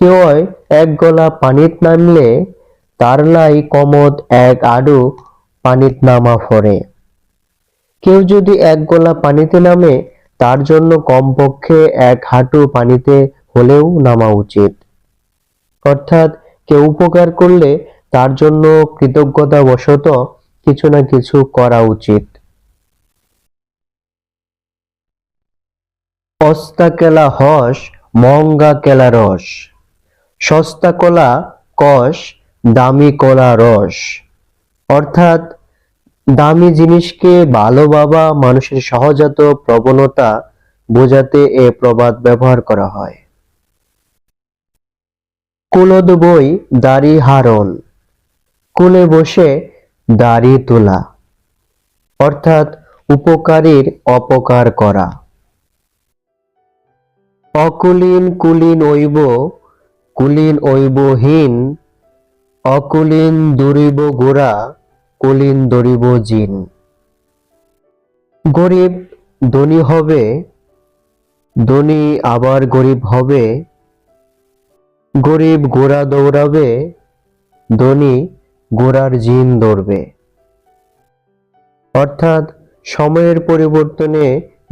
কেউই এক গলা পানিত নামলে তার লাই কমত এক আডু পানিত নামা ফরে। কেউ যদি এক গলা পানিতে নামে, তার জন্য কমপক্ষে এক হাঁটু পানিতে হলেও নামা উচিত। অর্থাৎ কেউ উপকার করলে তার জন্য কৃতজ্ঞতাবশত কিছু না কিছু করা উচিত। অস্তা কেলা হস, মঙ্গা কেলা রস। সস্তা কলা কষ, দামি কলা রস। অর্থাৎ, দামি জিনিসকে ভালো ভাবা, মানুষের সহজাত প্রবণতা বোঝাতে এ প্রবাদ ব্যবহার করা হয়। কুলদ বই, দাড়ি হারণ। কুলে বসে দাড়ি তোলা। অর্থাৎ, উপকারীর অপকার করা। অকুলীন কুলীন ঐব কুলীন ঐবহীন অকুলীন দরিব গোড়া, কুলীন দরিব জিন। গরিব ধনী হবে, ধনী আবার গরিব হবে। গরিব গোড়া দৌড়াবে, ধনী গোড়ার জিন দৌড়বে অর্থাৎ সময়ের পরিবর্তনে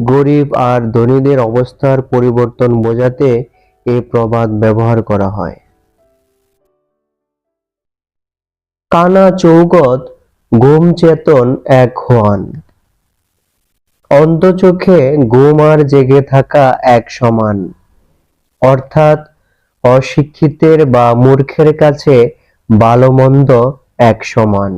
গরিব আর ধনীদের অবস্থার পরিবর্তন বোঝাতে এ প্রবাদ ব্যবহার করা হয়। কানা চৌগত ঘুম চেতন এক হন অন্ধ চোখে ঘুম আর জেগে থাকা এক সমান। অর্থাৎ অশিক্ষিতের বা মূর্খের কাছে ভালো এক সমান।